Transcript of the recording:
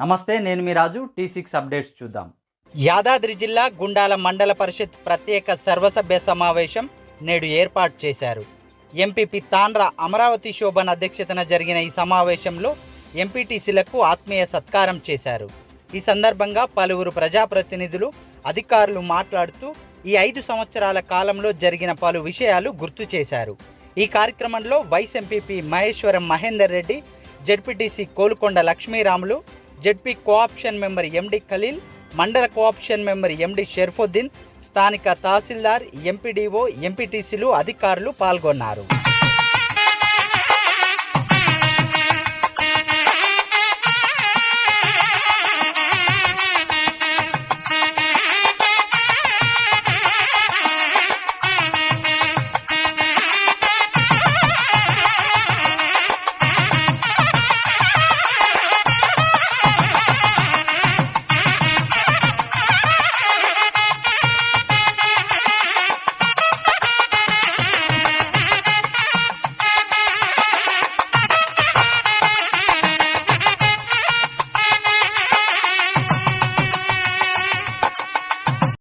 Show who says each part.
Speaker 1: నమస్తే నేను మీ రాజు. టీ సిక్స్ అప్డేట్స్ చూద్దాం.
Speaker 2: యాదాద్రి జిల్లా గుండాల మండల పరిషత్ ప్రత్యేక సర్వసభ్య సమావేశం నేడు ఏర్పాటు చేశారు. ఎంపీపీ తాండ్ర అమరావతి శోభన్ అధ్యక్షతన జరిగిన ఈ సమావేశంలో ఎంపీటీసీలకు ఆత్మీయ సత్కారం చేశారు. ఈ సందర్భంగా పలువురు ప్రజాప్రతినిధులు అధికారులు మాట్లాడుతూ ఈ ఐదు సంవత్సరాల కాలంలో జరిగిన పలు విషయాలు గుర్తు చేశారు. ఈ కార్యక్రమంలో vice MPP Maheshwaram Mahender Reddy ZPTC Kolukonda Lakshmiramulu ZP cooption member MD Khaleel మండల కోఆప్షన్ మెంబర్ ఎండి షెర్ఫుద్దీన్ స్థానిక తహసీల్దార్ ఎంపీడీఓ ఎంపీటీసీలు అధికారులు పాల్గొన్నారు.